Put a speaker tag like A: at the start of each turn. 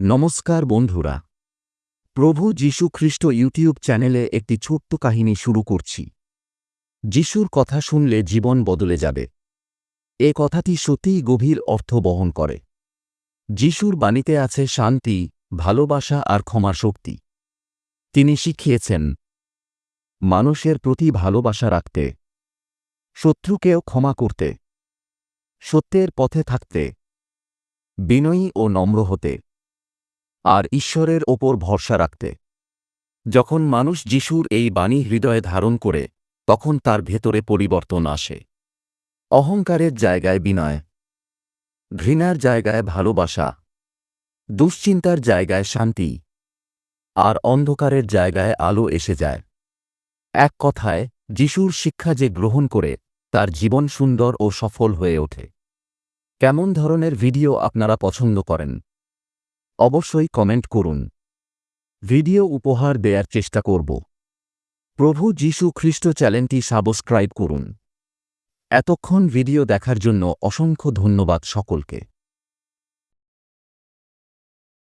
A: নমস্কার বন্ধুরা। প্রভু যীশু খ্রিস্ট ইউটিউব চ্যানেলে একটি ছোট্ট কাহিনী শুরু করছি। যিশুর কথা শুনলে জীবন বদলে যাবে। এ কথাটি সত্যিই গভীর অর্থ বহন করে। যিশুর বাণীতে আছে শান্তি, ভালোবাসা আর ক্ষমার শক্তি। তিনি শিখিয়েছেন, মানুষের প্রতি ভালোবাসা রাখতে, শত্রুকেও ক্ষমা করতে, সত্যের পথে থাকতে, বিনয়ী ও নম্র হতে। আর ঈশ্বরের ওপর ভরসা রাখতে। যখন মানুষ যিশুর এই বাণী হৃদয়ে ধারণ করে, তখন তার ভেতরে পরিবর্তন আসে। অহংকারের জায়গায় বিনয়, ঘৃণার জায়গায় ভালোবাসা, দুশ্চিন্তার জায়গায় শান্তি, আর অন্ধকারের জায়গায় আলো এসে যায়। এক কথায়, যিশুর শিক্ষা যে গ্রহণ করে, তার জীবন সুন্দর ও সফল হয়ে ওঠে। কেমন ধরনের ভিডিও আপনারা পছন্দ করেন? অবশ্যই কমেন্ট করুন। ভিডিও উপহার দেয়ার চেষ্টা করব। প্রভু যীশু খ্রিস্ট চ্যানেলটি সাবস্ক্রাইব করুন। এতক্ষণ ভিডিও দেখার জন্য অসংখ্য ধন্যবাদ সকলকে।